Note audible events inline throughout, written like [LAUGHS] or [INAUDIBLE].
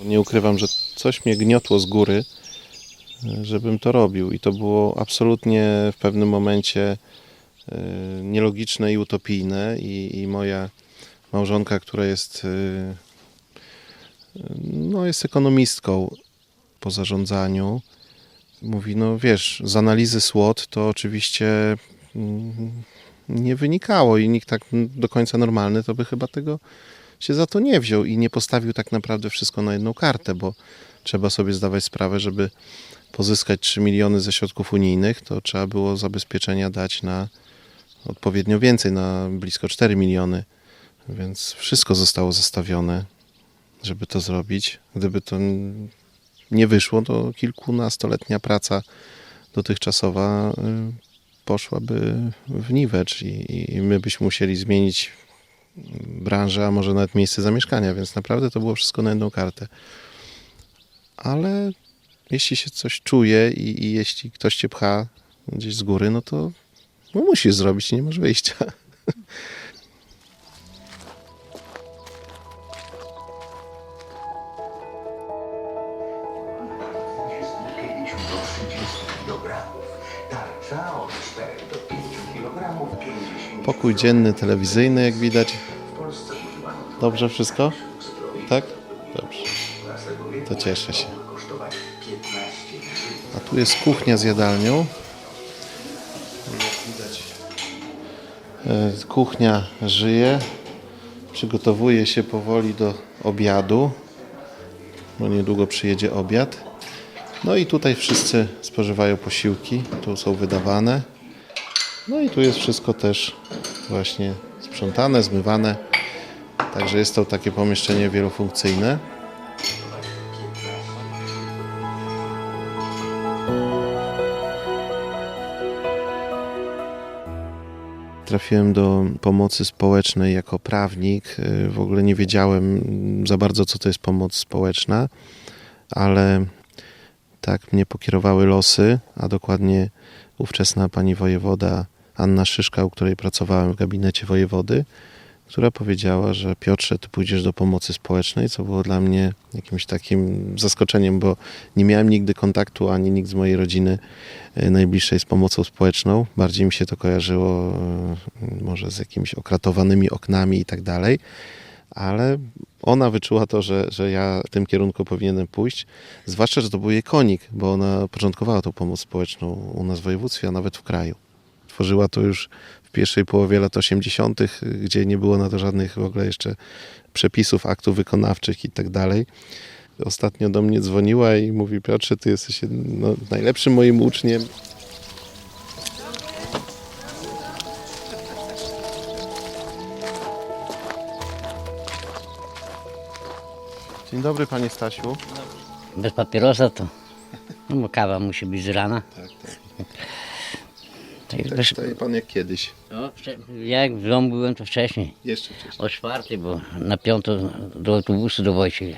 Nie ukrywam, że coś mnie gniotło z góry, e, żebym to robił. I to było absolutnie w pewnym momencie e, nielogiczne i utopijne. I, i moja małżonka, która jest, e, no, jest ekonomistką po zarządzaniu, mówi: No wiesz, z analizy SWOT to oczywiście mm, nie wynikało i nikt tak do końca normalny to by chyba tego się za to nie wziął i nie postawił tak naprawdę wszystko na jedną kartę, bo trzeba sobie zdawać sprawę, żeby pozyskać 3 miliony ze środków unijnych, to trzeba było zabezpieczenia dać na odpowiednio więcej, na blisko 4 miliony. Więc wszystko zostało zostawione, żeby to zrobić. Gdyby to nie wyszło, to kilkunastoletnia praca dotychczasowa y, poszłaby w niwecz i, i my byśmy musieli zmienić branżę, a może nawet miejsce zamieszkania, więc naprawdę to było wszystko na jedną kartę. Ale jeśli się coś czuje i, i jeśli ktoś cię pcha gdzieś z góry, no to no musisz zrobić, nie masz wyjścia. do 30 kg. Tarcza od 4 do 5 kg 50 Pokój dzienny, telewizyjny, jak widać. Dobrze wszystko? Tak? Dobrze. To cieszę się. Kosztować 15 A tu jest kuchnia z jadalnią. E, kuchnia żyje. Przygotowuje się powoli do obiadu. Bo niedługo przyjedzie obiad. No i tutaj wszyscy spożywają posiłki. Tu są wydawane. No i tu jest wszystko też właśnie sprzątane, zmywane. Także jest to takie pomieszczenie wielofunkcyjne. Trafiłem do pomocy społecznej jako prawnik. Y, W ogóle nie wiedziałem za bardzo, co to jest pomoc społeczna, ale tak mnie pokierowały losy, a dokładnie ówczesna pani wojewoda Anna Szyszka, u której pracowałem w gabinecie wojewody, która powiedziała, że Piotrze, ty pójdziesz do pomocy społecznej, co było dla mnie jakimś takim zaskoczeniem, bo nie miałem nigdy kontaktu, ani nikt z mojej rodziny e, najbliższej z pomocą społeczną. Bardziej mi się to kojarzyło e, może z jakimiś okratowanymi oknami i tak dalej, ale ona wyczuła to, że, że ja w tym kierunku powinienem pójść, zwłaszcza, że to był jej konik, bo ona początkowała tą pomoc społeczną u nas w województwie, a nawet w kraju. Tworzyła to już pierwszej połowie lat 80., gdzie nie było na to żadnych w ogóle jeszcze przepisów, aktów wykonawczych i tak dalej. Ostatnio do mnie dzwoniła i mówi: Piotrze, ty jesteś no, najlepszym moim uczniem. Dzień dobry, panie Stasiu. Bez papierosa to. No bo kawa musi być z rana. Tak, tak. Tak, bez, Staje pan jak kiedyś. no, jak w domu byłem to wcześniej. Jeszcze wcześniej. O czwartej, bo na piątą do autobusu do Wojciech.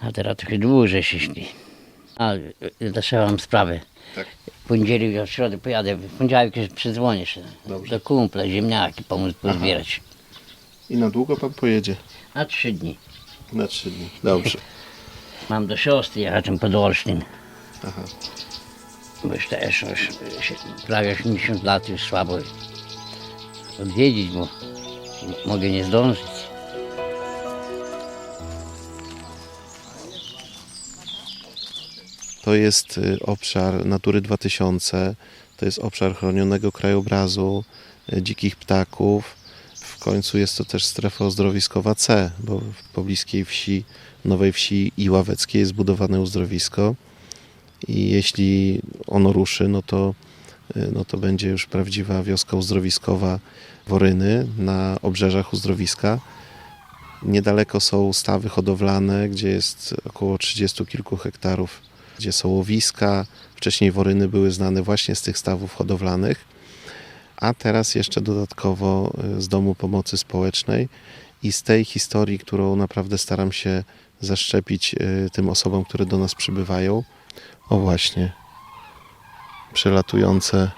A teraz trochę dłużej się śpi. A jeszcze mam sprawę. Tak. W poniedziałek, ja w środę pojadę. W poniedziałek już przydzwonię się. Dobrze. Do kumpla, ziemniaki pomóc pozbierać. I na długo pan pojedzie? Na trzy dni. Na trzy dni. Dobrze. [LAUGHS] Mam do siostry jechać pod Olsztyn. Aha. Już też się- prawie 80 lat już słabo odwiedzić, bo mogę nie zdążyć. To jest y, obszar Natury 2000, to jest obszar chronionego krajobrazu, y, dzikich ptaków. W końcu jest to też strefa uzdrowiskowa C, bo w pobliskiej wsi, Nowej Wsi i Ławeckiej jest budowane uzdrowisko. I jeśli ono ruszy, no to, y, no to będzie już prawdziwa wioska uzdrowiskowa Woryny na obrzeżach uzdrowiska. Niedaleko są stawy hodowlane, gdzie jest około 30 kilku hektarów, gdzie są łowiska. Wcześniej Woryny były znane właśnie z tych stawów hodowlanych, a teraz jeszcze dodatkowo y, z Domu Pomocy Społecznej i z tej historii, którą naprawdę staram się zaszczepić y, tym osobom, które do nas przybywają. O właśnie, przelatujące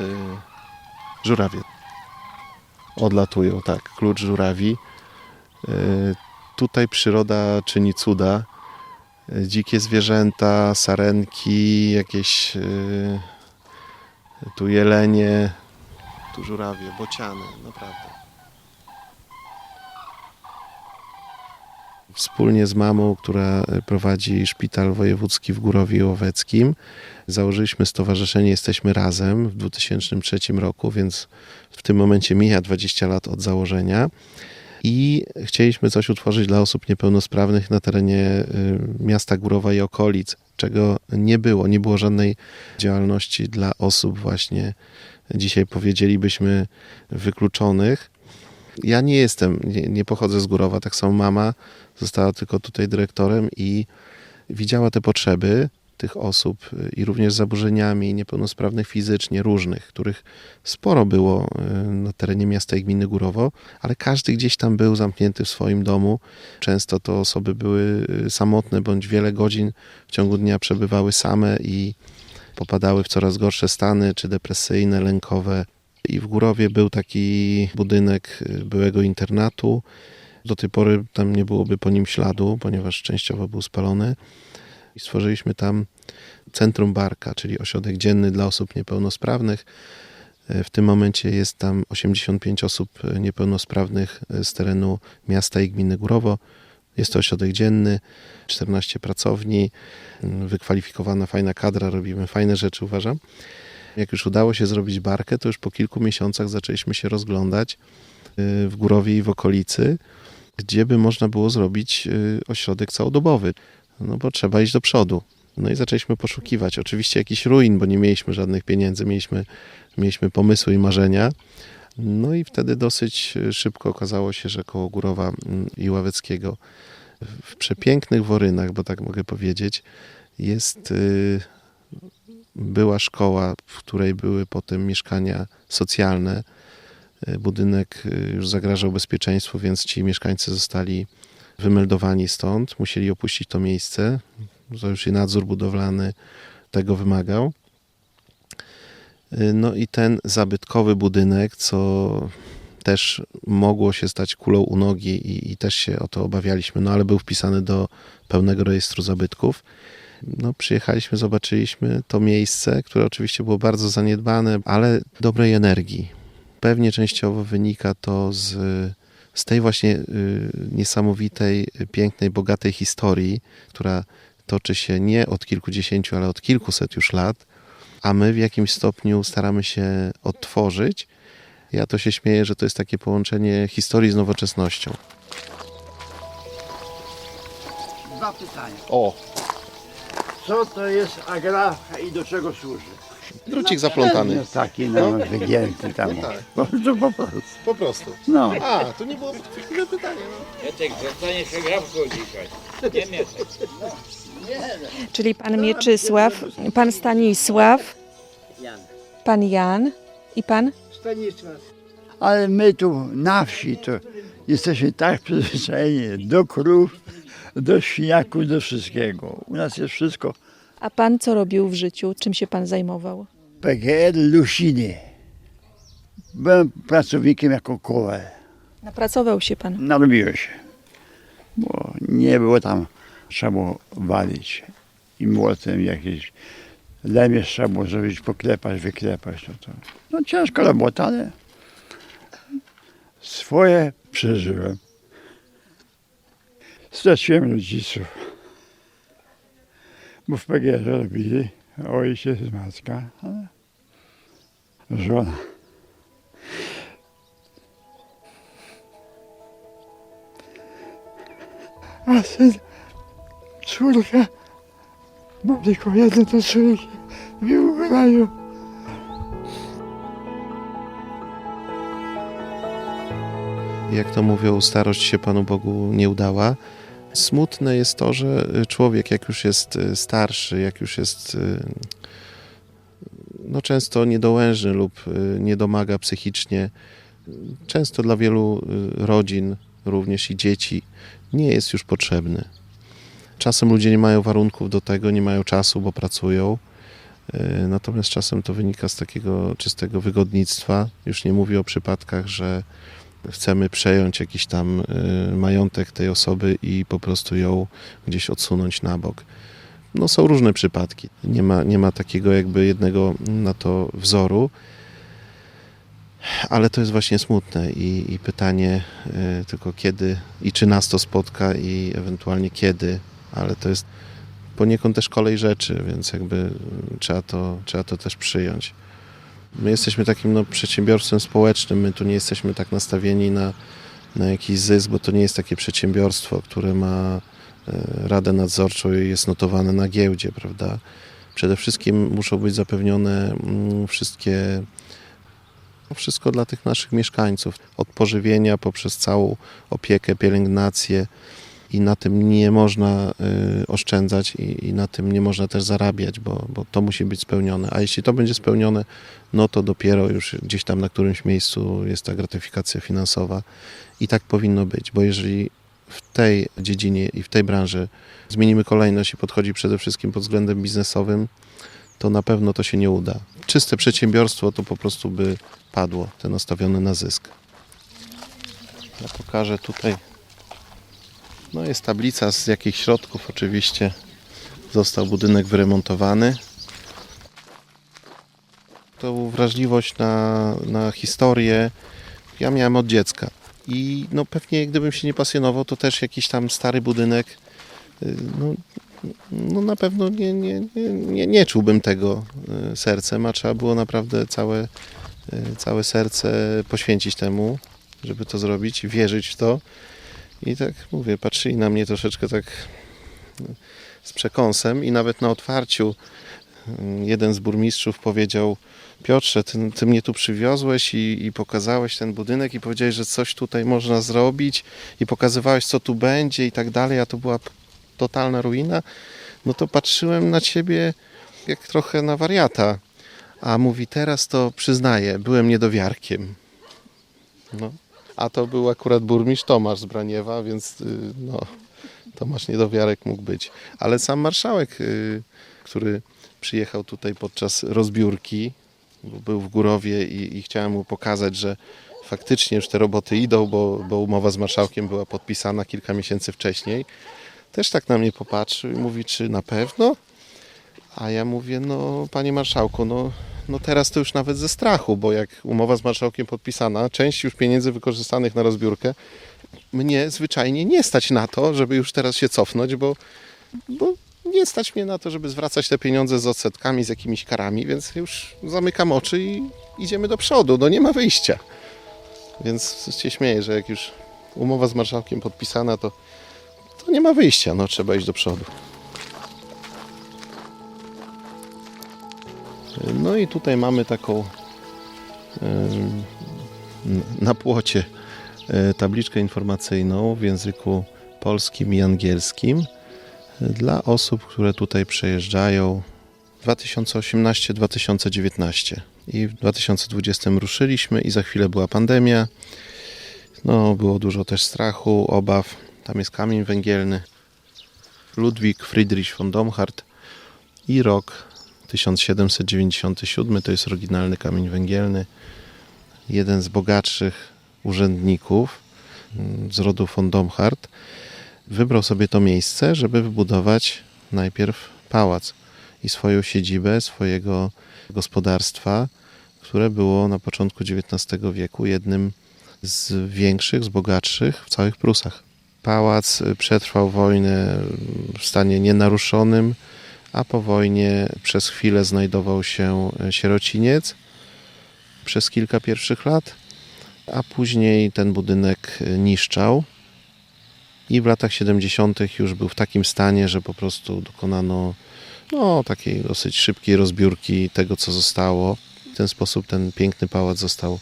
y, żurawie. odlatują, tak, klucz żurawi. Y, Tutaj przyroda czyni cuda. Y, Dzikie zwierzęta, sarenki, jakieś y, tu jelenie, tu żurawie, bociany, naprawdę. Wspólnie z mamą, która prowadzi szpital wojewódzki w Górowie Łoweckim, założyliśmy stowarzyszenie Jesteśmy Razem w 2003 roku, więc w tym momencie mija 20 lat od założenia. I chcieliśmy coś utworzyć dla osób niepełnosprawnych na terenie y, miasta Górowa i okolic, czego nie było. Nie było żadnej działalności dla osób właśnie, dzisiaj powiedzielibyśmy, wykluczonych. Ja nie jestem, nie, nie pochodzę z Górowa, tak samo mama została tylko tutaj dyrektorem i widziała te potrzeby tych osób y, i również zaburzeniami niepełnosprawnych fizycznie, różnych, których sporo było y, na terenie miasta i gminy Górowo, ale każdy gdzieś tam był zamknięty w swoim domu. Często to osoby były y, samotne bądź wiele godzin w ciągu dnia przebywały same i popadały w coraz gorsze stany, czy depresyjne, lękowe. I w Górowie był taki budynek y, byłego internatu. Do tej pory tam nie byłoby po nim śladu, ponieważ częściowo był spalony. I stworzyliśmy tam Centrum Barka, czyli ośrodek dzienny dla osób niepełnosprawnych. E, W tym momencie jest tam 85 osób e, niepełnosprawnych z terenu miasta i gminy Górowo. Jest to ośrodek dzienny, 14 pracowni, wykwalifikowana, fajna kadra, robimy fajne rzeczy, uważam. Jak już udało się zrobić barkę, to już po kilku miesiącach zaczęliśmy się rozglądać y, w Górowie i w okolicy, gdzie by można było zrobić y, ośrodek całodobowy. No bo trzeba iść do przodu. No i zaczęliśmy poszukiwać. Oczywiście jakiś ruin, bo nie mieliśmy żadnych pieniędzy, mieliśmy, mieliśmy pomysły i marzenia. No i wtedy dosyć y, szybko okazało się, że koło Górowa mm, i Ławeckiego w przepięknych Worynach, bo tak mogę powiedzieć, jest była szkoła, w której były potem mieszkania socjalne. Y, Budynek y, już zagrażał bezpieczeństwu, więc ci mieszkańcy zostali wymeldowani stąd, musieli opuścić to miejsce. To już i nadzór budowlany tego wymagał. Y, No i ten zabytkowy budynek, co też mogło się stać kulą u nogi i, i też się o to obawialiśmy, no ale był wpisany do pełnego rejestru zabytków. No, przyjechaliśmy, zobaczyliśmy to miejsce, które oczywiście było bardzo zaniedbane, ale dobrej energii. Pewnie częściowo wynika to z, z tej właśnie y, niesamowitej, pięknej, bogatej historii, która toczy się nie od kilkudziesięciu, ale od kilkuset już lat, a my w jakimś stopniu staramy się odtworzyć. Ja to się śmieję, że to jest takie połączenie historii z nowoczesnością. Dwa pytania. O, Co to jest agrafa i do czego służy? drucik zaplątany. No taki no, wygięty tam. tak. Po prostu po prostu. Po prostu. No. A, to nie było chwilę pytanie. No. Jacek, zostanie się grabką dzisiaj. Nie. Czyli pan Mieczysław, pan Stanisław, pan Jan i pan? Ale my tu na wsi to jesteśmy tak przyzwyczajeni do krów, do świniaków, do wszystkiego. U nas jest wszystko A pan co robił w życiu? Czym się pan zajmował? PGR Lusiny. Byłem pracownikiem jako kowal. Napracował się pan. Narobiło się. Bo nie było tam, trzeba było walić. I młotem jakieś lemie trzeba było zrobić, poklepać, wyklepać. To, to. No ciężka robota, ale swoje przeżyłem. Straciłem rodziców. Bo w PGR robili ojciec, matka, ale żona. A syn, córka, mam tylko jedno to córki, mi umierają. Jak to mówią, starość się Panu Bogu nie udała. Smutne jest to, że człowiek, jak już jest y, starszy, jak już jest y, no, często niedołężny lub y, nie domaga psychicznie, często dla wielu y, rodzin, również i dzieci, nie jest już potrzebny. Czasem ludzie nie mają warunków do tego, nie mają czasu, bo pracują. Y, Natomiast czasem to wynika z takiego czystego wygodnictwa. Już nie mówię o przypadkach, że chcemy przejąć jakiś tam y, majątek tej osoby i po prostu ją gdzieś odsunąć na bok. No są różne przypadki. Nie ma, nie ma takiego jakby jednego na to wzoru. Ale to jest właśnie smutne i, i pytanie y, tylko kiedy i czy nas to spotka i ewentualnie kiedy, ale to jest poniekąd też kolej rzeczy, więc jakby y, trzeba to, trzeba to też przyjąć. My jesteśmy takim no, przedsiębiorstwem społecznym, my tu nie jesteśmy tak nastawieni na, na jakiś zysk, bo to nie jest takie przedsiębiorstwo, które ma y, radę nadzorczą i jest notowane na giełdzie, prawda? Przede wszystkim muszą być zapewnione mm, wszystkie no, wszystko dla tych naszych mieszkańców. Od pożywienia poprzez całą opiekę, pielęgnację i na tym nie można y, oszczędzać i, i na tym nie można też zarabiać, bo, bo to musi być spełnione. A jeśli to będzie spełnione, no to dopiero już gdzieś tam na którymś miejscu jest ta gratyfikacja finansowa i tak powinno być, bo jeżeli w tej dziedzinie i w tej branży zmienimy kolejność i podchodzi przede wszystkim pod względem biznesowym, to na pewno to się nie uda. Czyste przedsiębiorstwo to po prostu by padło, te nastawione na zysk. Ja pokażę tutaj. No jest tablica z jakich środków oczywiście został budynek wyremontowany. Tą wrażliwość na, na historię ja miałem od dziecka. I no pewnie gdybym się nie pasjonował, to też jakiś tam stary budynek y, no, no na pewno nie, nie, nie, nie, nie czułbym tego y, sercem, a trzeba było naprawdę całe, y, całe serce poświęcić temu, żeby to zrobić, wierzyć w to. I tak mówię, patrzyli na mnie troszeczkę tak z przekąsem i nawet na otwarciu y, jeden z burmistrzów powiedział Piotrze, ty, ty mnie tu przywiozłeś i, i pokazałeś ten budynek i powiedziałeś, że coś tutaj można zrobić i pokazywałeś, co tu będzie i tak dalej, a to była totalna ruina, no to patrzyłem na ciebie jak trochę na wariata. A mówi, teraz to przyznaję, byłem niedowiarkiem. No. A to był akurat burmistrz Tomasz z Braniewa, więc y, no, Tomasz niedowiarek mógł być. Ale sam marszałek, y, który przyjechał tutaj podczas rozbiórki, był w Górowie i, i chciałem mu pokazać, że faktycznie już te roboty idą, bo, bo umowa z marszałkiem była podpisana kilka miesięcy wcześniej. Też tak na mnie popatrzył i mówi, czy na pewno? A ja mówię, no panie marszałku, no, no teraz to już nawet ze strachu, bo jak umowa z marszałkiem podpisana, część już pieniędzy wykorzystanych na rozbiórkę, mnie zwyczajnie nie stać na to, żeby już teraz się cofnąć, bo, bo nie stać mnie na to, żeby zwracać te pieniądze z odsetkami, z jakimiś karami, więc już zamykam oczy i idziemy do przodu, no nie ma wyjścia. Więc się śmieję, że jak już umowa z marszałkiem podpisana, to, to nie ma wyjścia, no trzeba iść do przodu. No i tutaj mamy taką na płocie e, tabliczkę informacyjną w języku polskim i angielskim dla osób, które tutaj przejeżdżają 2018-2019 i w 2020 ruszyliśmy i za chwilę była pandemia. No, było dużo też strachu, obaw. Tam jest kamień węgielny. Ludwik Friedrich von Domhardt i rok 1797 to jest oryginalny kamień węgielny. Jeden z bogatszych urzędników mm, z rodu von Domhardt wybrał sobie to miejsce, żeby wybudować najpierw pałac i swoją siedzibę, swojego gospodarstwa, które było na początku XIX wieku jednym z większych, z bogatszych w całych Prusach. Pałac y, przetrwał wojnę w stanie nienaruszonym, a po wojnie przez chwilę znajdował się y, sierociniec przez kilka pierwszych lat, a później ten budynek y, niszczał i w latach 70. już był w takim stanie, że po prostu dokonano no, takiej dosyć szybkiej rozbiórki tego, co zostało. W ten sposób ten piękny pałac został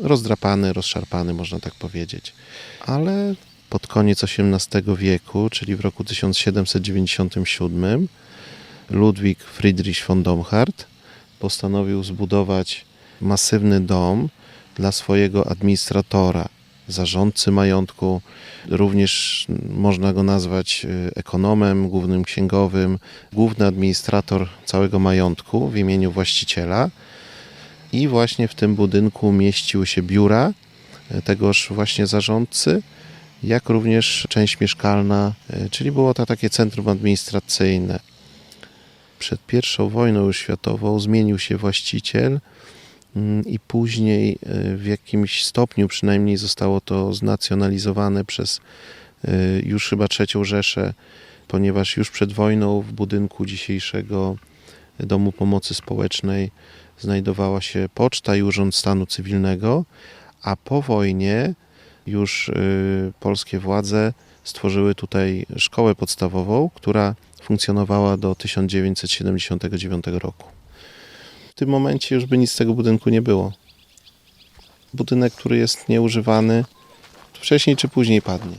rozdrapany, rozszarpany, można tak powiedzieć. Ale pod koniec XVIII wieku, czyli w roku 1797, Ludwik Friedrich von Domhardt postanowił zbudować masywny dom dla swojego administratora zarządcy majątku. Również można go nazwać y, ekonomem, głównym księgowym, główny administrator całego majątku w imieniu właściciela. I właśnie w tym budynku mieściły się biura y, tegoż właśnie zarządcy, jak również część mieszkalna, y, czyli było to takie centrum administracyjne. Przed I wojną światową zmienił się właściciel mm, i później y, w jakimś stopniu przynajmniej zostało to znacjonalizowane przez y, już chyba trzecią Rzeszę, ponieważ już przed wojną w budynku dzisiejszego Domu Pomocy Społecznej znajdowała się poczta i urząd stanu cywilnego, a po wojnie już y, polskie władze stworzyły tutaj szkołę podstawową, która funkcjonowała do 1979 roku. W tym momencie już by nic z tego budynku nie było. Budynek, który jest nieużywany, wcześniej czy później padnie.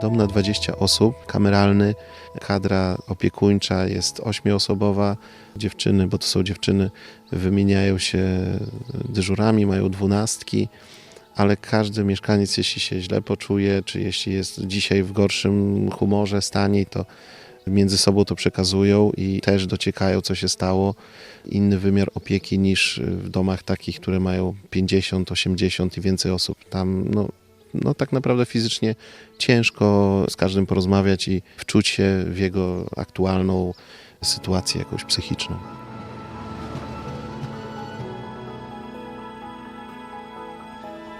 Dom na 20 osób, kameralny, kadra opiekuńcza jest ośmioosobowa. Dziewczyny, bo to są dziewczyny, wymieniają się dyżurami, mają dwunastki, ale każdy mieszkaniec, jeśli się źle poczuje, czy jeśli jest dzisiaj w gorszym humorze, stanie, to między sobą to przekazują i też dociekają, co się stało. Inny wymiar opieki niż w domach takich, które mają 50, 80 i więcej osób. Tam no, no tak naprawdę fizycznie ciężko z każdym porozmawiać i wczuć się w jego aktualną sytuację jakąś psychiczną.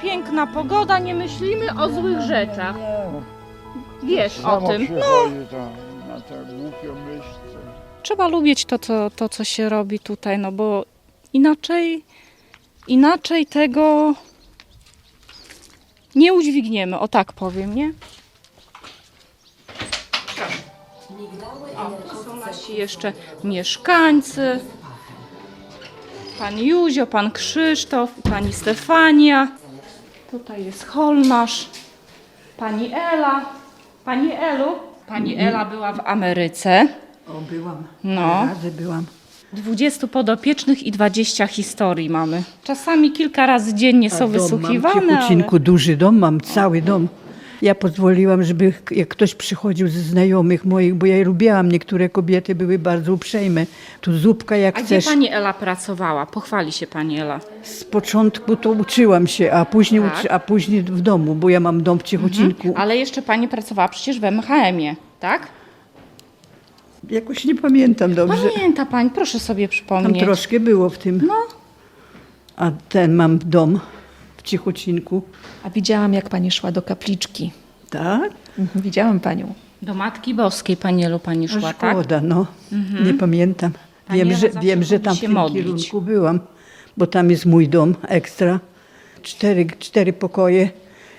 Piękna pogoda, nie myślimy o złych rzeczach. Wiesz o Samo tym. przychodzi to na tę głupią myśl. co- Trzeba lubić to, co, to, co się robi tutaj, no bo inaczej, inaczej tego nie udźwigniemy, o tak powiem, nie? O, tu są nasi jeszcze mieszkańcy. Pan Józio, pan Krzysztof, pani Stefania. Tutaj jest hol nasz. Pani Ela. Pani Elu. Pani Ela była w Ameryce. O, byłam. No. Razy byłam. 20 podopiecznych i 20 historii mamy. Czasami kilka razy dziennie są dom mam wysłuchiwane, w ale... Ciechocinku, duży dom mam, cały dom. Ja pozwoliłam, żeby jak ktoś przychodził ze znajomych moich, bo ja lubiłam, niektóre kobiety były bardzo uprzejme. Tu zupka jak A gdzie chcesz. pani Ela pracowała? Pochwali się pani Ela. Z początku to uczyłam się, a później, Tak. uczy, a później w domu, bo ja mam dom w Ciechocinku. Ale jeszcze pani pracowała przecież w MHM-ie, tak? Jakoś nie pamiętam dobrze. Pamięta pani, proszę sobie Tam przypomnieć. troszkę było w tym. No. A ten mam dom w Ciechocinku. A widziałam, jak pani szła do kapliczki. Tak? Mhm, Widziałam panią. Do Matki Boskiej pani Elu pani szła, tak? szkoda, no. Nie pamiętam. Pani Wiem, Ewa że, zawsze wiem, że lubi tam w się tym modlić. kierunku byłam, bo tam jest mój dom ekstra. Cztery, cztery pokoje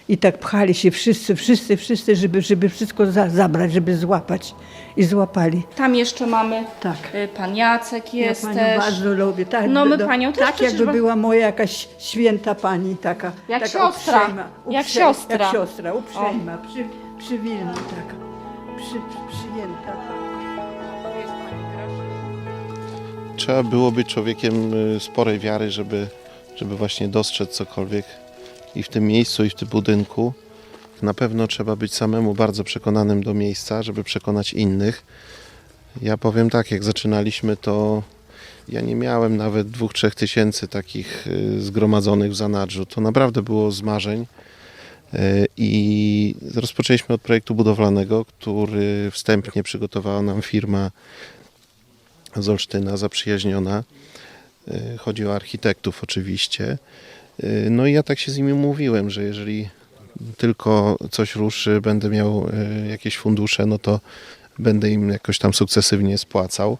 i tak pchali się wszyscy, wszyscy, wszyscy, żeby, żeby wszystko za, zabrać, żeby złapać. I złapali. Tam jeszcze mamy Tak. y, pan Jacek jest ja panią też. bardzo lubię. Tak, No my do- panią też Tak przecież jakby wa- była moja jakaś święta pani, taka. Jak taka siostra. uprzejma, Jak uprze- siostra. Jak siostra, uprzejma, przy, przywilna taka. Przy, przyjęta. tak. Trzeba było być człowiekiem y, sporej wiary, żeby, żeby właśnie dostrzec cokolwiek i w tym miejscu, i w tym budynku. Na pewno trzeba być samemu bardzo przekonanym do miejsca, żeby przekonać innych. Ja powiem tak, jak zaczynaliśmy, to ja nie miałem nawet dwóch, trzech tysięcy takich y, zgromadzonych w zanadrzu. To naprawdę było z marzeń. Y, I rozpoczęliśmy od projektu budowlanego, który wstępnie przygotowała nam firma z Olsztyna, zaprzyjaźniona. Y, Chodzi o architektów oczywiście. Y, No i ja tak się z nimi umówiłem, że jeżeli tylko coś ruszy, będę miał y, jakieś fundusze, no to będę im jakoś tam sukcesywnie spłacał,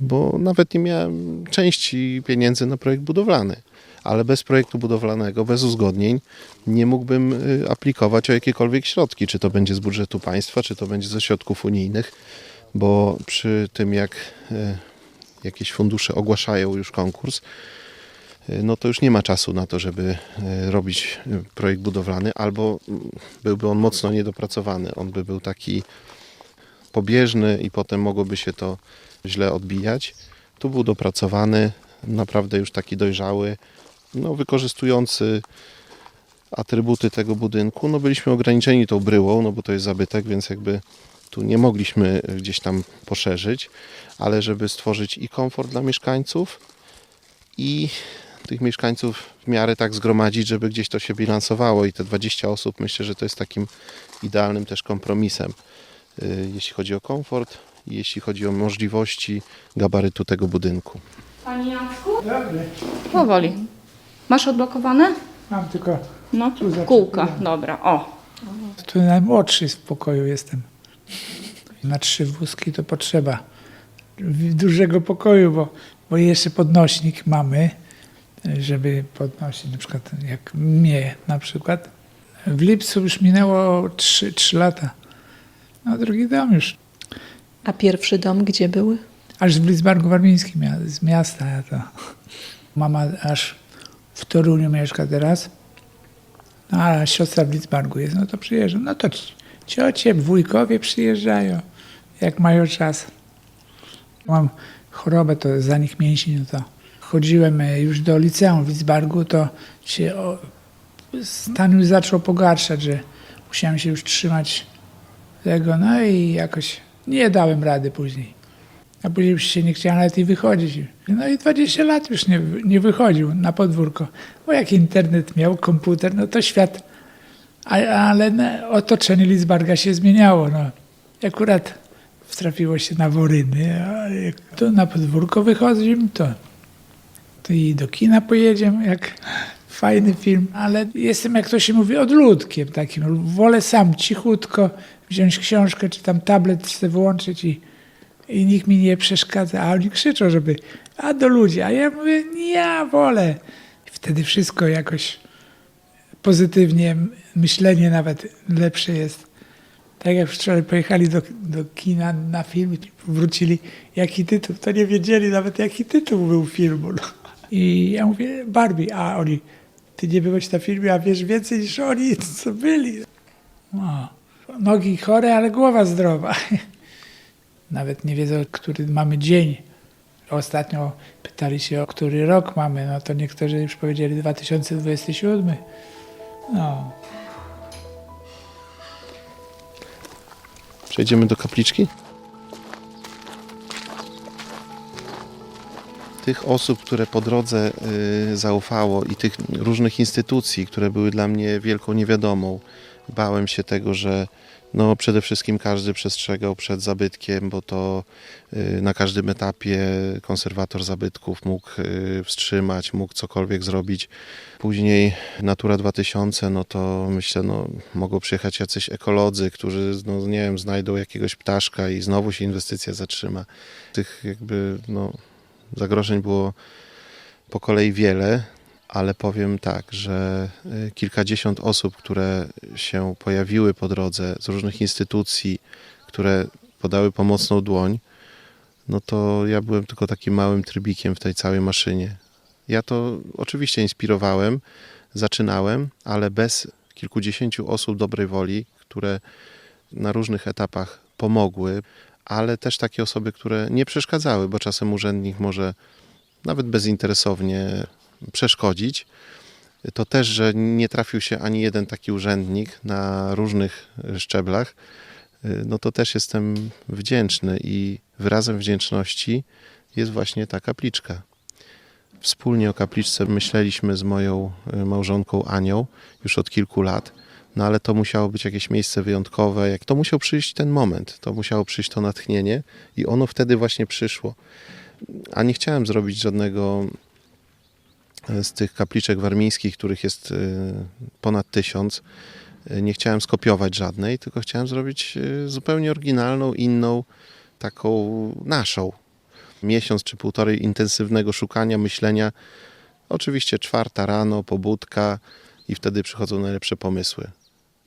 bo nawet nie miałem części pieniędzy na projekt budowlany. Ale bez projektu budowlanego, bez uzgodnień, nie mógłbym y, aplikować o jakiekolwiek środki, czy to będzie z budżetu państwa, czy to będzie ze środków unijnych bo przy tym jak jakieś fundusze ogłaszają już konkurs, no to już nie ma czasu na to, żeby e, robić e, projekt budowlany, albo byłby on mocno niedopracowany. On by był taki pobieżny i potem mogłoby się to źle odbijać. Tu był dopracowany, naprawdę już taki dojrzały, no, wykorzystujący atrybuty tego budynku. No, byliśmy ograniczeni tą bryłą, no bo to jest zabytek, więc jakby tu nie mogliśmy gdzieś tam poszerzyć, ale żeby stworzyć i komfort dla mieszkańców i tych mieszkańców w miarę tak zgromadzić, żeby gdzieś to się bilansowało i te 20 osób myślę, że to jest takim idealnym też kompromisem, y, jeśli chodzi o komfort i jeśli chodzi o możliwości gabarytu tego budynku. Panie Jacku? Dobry, Powoli. Masz odblokowane? mam tylko No, kółka, dobra, o. tu najmłodszy w pokoju jestem. Na trzy wózki to potrzeba dużego pokoju, bo, bo jeszcze podnośnik mamy, żeby podnosić na przykład jak mnie na przykład. W lipcu już minęło 3, 3 lata. No drugi dom już. A pierwszy dom gdzie były? Aż w Lidzbargu Warmińskim, z miasta. Ja to. Mama aż w Toruniu mieszka teraz, no, a siostra w Lidzbargu jest, no to przyjeżdżam. No to ci- ciocie, wujkowie przyjeżdżają, jak mają czas. Mam chorobę, to za nich mięśni, no to chodziłem e, już do liceum w Lidzbargu, to się o, stan już zaczął pogarszać, że musiałem się już trzymać tego, no i jakoś nie dałem rady później. A później już się nie chciałem nawet i wychodzić. No i 20 lat już nie, nie wychodził na podwórko. Bo jak internet miał, komputer, no to świat. A, ale otoczenie Lidzbarga się zmieniało. No. Akurat trafiło się na Woryny, a to na podwórko wychodzimy, to, to i do kina pojedziemy, jak fajny film. Ale jestem, jak to się mówi, odludkiem takim. Wolę sam cichutko wziąć książkę, czy tam tablet sobie włączyć i i nikt mi nie przeszkadza, a oni krzyczą, żeby a do ludzi, a ja mówię, nie, ja wolę. I wtedy wszystko jakoś pozytywnie, myślenie nawet lepsze jest. Tak jak wczoraj pojechali do, do kina na film wrócili, jaki tytuł, to nie wiedzieli nawet jaki tytuł był filmu. No. I ja mówię, Barbie, a oni, ty nie byłeś na filmie, a wiesz więcej niż oni, co byli. No. Nogi chore, ale głowa zdrowa. [LAUGHS] Nawet nie wiedzą, który mamy dzień. Ostatnio pytali się, o który rok mamy, no to niektórzy już powiedzieli 2027. No, Przejdziemy do kapliczki? Tych osób, które po drodze y, zaufało i tych różnych instytucji, które były dla mnie wielką niewiadomą. Bałem się tego, że no przede wszystkim każdy przestrzegał przed zabytkiem, bo to y, na każdym etapie konserwator zabytków mógł y, wstrzymać, mógł cokolwiek zrobić. Później Natura 2000, no to myślę, no mogą przyjechać jacyś ekolodzy, którzy, no nie wiem, znajdą jakiegoś ptaszka i znowu się inwestycja zatrzyma. Tych jakby, no zagrożeń było po kolei wiele, ale powiem tak, że y, kilkadziesiąt osób, które się pojawiły po drodze z różnych instytucji, które podały pomocną dłoń, no to ja byłem tylko takim małym trybikiem w tej całej maszynie. Ja to oczywiście inspirowałem, zaczynałem, ale bez kilkudziesięciu osób dobrej woli, które na różnych etapach pomogły, ale też takie osoby, które nie przeszkadzały, bo czasem urzędnik może nawet bezinteresownie przeszkodzić. To też, że nie trafił się ani jeden taki urzędnik na różnych szczeblach, no to też jestem wdzięczny i wyrazem wdzięczności jest właśnie ta kapliczka. Wspólnie o kapliczce myśleliśmy z moją y, małżonką Anią już od kilku lat, no ale to musiało być jakieś miejsce wyjątkowe, jak to musiał przyjść ten moment, to musiało przyjść to natchnienie i ono wtedy właśnie przyszło. A nie chciałem zrobić żadnego e, z tych kapliczek warmińskich, których jest y, ponad tysiąc. Y, Nie chciałem skopiować żadnej, tylko chciałem zrobić zupełnie oryginalną, inną, taką naszą. Miesiąc czy półtorej intensywnego szukania, myślenia. Oczywiście czwarta rano, pobudka i wtedy przychodzą najlepsze pomysły.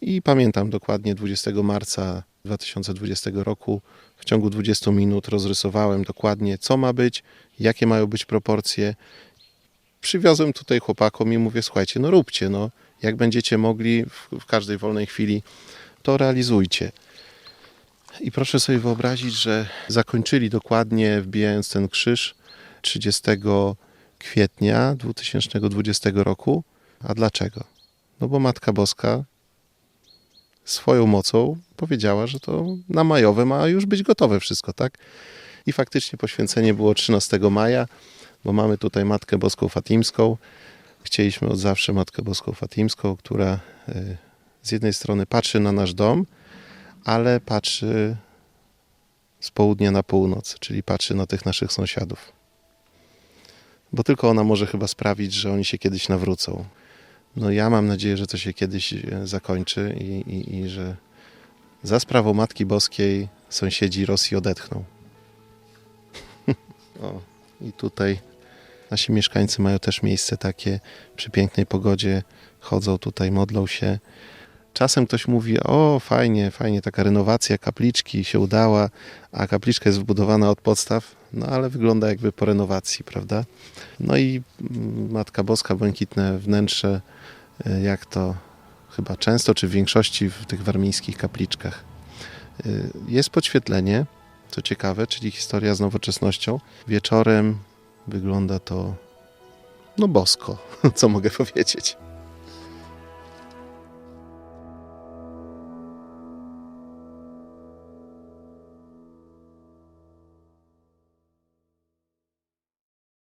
I pamiętam dokładnie 20 marca 2020 roku w ciągu 20 minut rozrysowałem dokładnie, co ma być, jakie mają być proporcje. Przywiozłem tutaj chłopakom i mówię, słuchajcie, no róbcie, no, jak będziecie mogli w, w każdej wolnej chwili, to realizujcie. I proszę sobie wyobrazić, że zakończyli dokładnie wbijając ten krzyż 30 kwietnia 2020 roku. A dlaczego? No bo Matka Boska swoją mocą powiedziała, że to na majowe ma już być gotowe wszystko, tak? I faktycznie poświęcenie było 13 maja, bo mamy tutaj Matkę Boską Fatimską. Chcieliśmy od zawsze Matkę Boską Fatimską, która y, z jednej strony patrzy na nasz dom, ale patrzy z południa na północ, czyli patrzy na tych naszych sąsiadów. Bo tylko ona może chyba sprawić, że oni się kiedyś nawrócą. No ja mam nadzieję, że to się kiedyś e, zakończy i, i, i że za sprawą Matki Boskiej sąsiedzi Rosji odetchną. [LAUGHS] o, i tutaj nasi mieszkańcy mają też miejsce takie przy pięknej pogodzie, chodzą tutaj, modlą się. Czasem ktoś mówi, o fajnie, fajnie, taka renowacja kapliczki się udała, a kapliczka jest wybudowana od podstaw, no ale wygląda jakby po renowacji, prawda? No i mm, Matka Boska, błękitne wnętrze, y, jak to chyba często, czy w większości w tych warmińskich kapliczkach. Y, Jest podświetlenie, co ciekawe, czyli historia z nowoczesnością. Wieczorem wygląda to no bosko, [LAUGHS] co mogę powiedzieć.